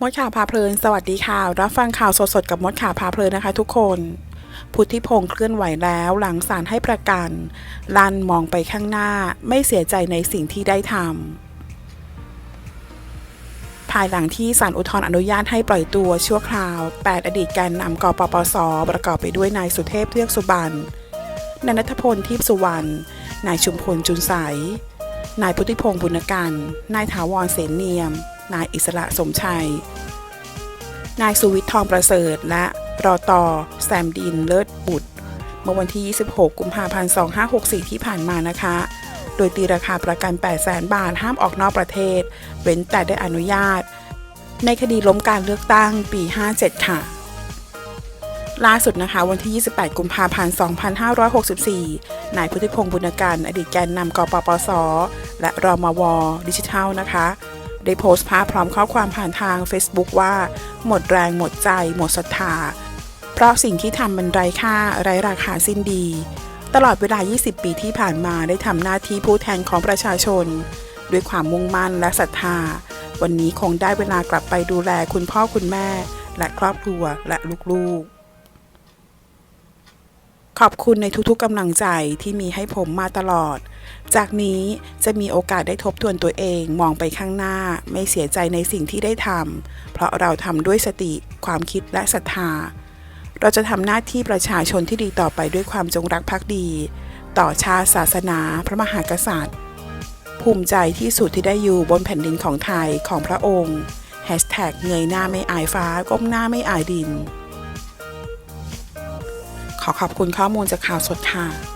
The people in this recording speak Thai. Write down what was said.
มดข่าวพาเพลิน สวัสดีค่ะ รับฟังข่าวสดๆกับมดข่าวพาเพลินนะคะทุกคน พุทธิพงศ์เคลื่อนไหวแล้วหลังศาลให้ประกัน ลันมองไปข้างหน้าไม่เสียใจในสิ่งที่ได้ทำ ภายหลังที่ศาลอุทธรณ์อนุญาตให้ปล่อยตัวชั่วคราว 8 อดีตแกนนำกปปส ประกอบไปด้วยนายสุเทพเทือกสุบรรณนายนัทพลทิพย์สุวรรณ นายชุมพลจุนใส นายพุทธิพงศ์บุญกัน นายถาวรเสนเนียม นายอิสระสมชัย นายสุวิทย์ทองประเสริฐ และรอตอแซมดินเลิศบุตร เมื่อวันที่ 26 กุมภาพันธ์ 2564 ที่ผ่านมานะคะ โดยตีราคาประกัน 800,000บาท ห้ามออกนอกประเทศ เว้นแต่ได้อนุญาต ในคดีล้มการเลือกตั้งปี 57 ค่ะล่าสุดนะคะวันที่ 28 กุมภาพันธ์ 2564 นายพุทธิพงศ์บุญกันอดีตแกนนำกปปส และรมว ดิจิทัลนะคะ ได้โพสต์ภาพพร้อมข้อความผ่านทาง Facebook ว่า หมดแรงหมดใจ หมดศรัทธา เพราะสิ่งที่ทำมันไร้ค่าไร้ราคาสิ้นดี ตลอดเวลา 20 ปีที่ผ่านมาได้ทำหน้าที่ผู้แทนของประชาชน ด้วยความมุ่งมั่นและศรัทธา วันนี้คงได้เวลากลับไปดูแลคุณพ่อคุณแม่ และครอบครัวและลูกๆขอบคุณในทุกๆกำลังใจที่มีให้ผมมาตลอด จากนี้จะมีโอกาสได้ทบทวนตัวเองมองไปข้างหน้า ไม่เสียใจในสิ่งที่ได้ทำเพราะเราทำด้วยสติความคิดและศรัทธา เราจะทำหน้าที่ประชาชนที่ดีต่อไปด้วยความจงรักภักดี ต่อชาติศาสนา พระมหากษัตริย์ ภูมิใจที่สุดที่ได้อยู่บนแผ่นดินของไทยของพระองค์ Hashtag เงยหน้าไม่อายฟ้าก้มหน้าไม่อายดิน ขอขอบคุณข้อมูลจากข่าวสดค่ะ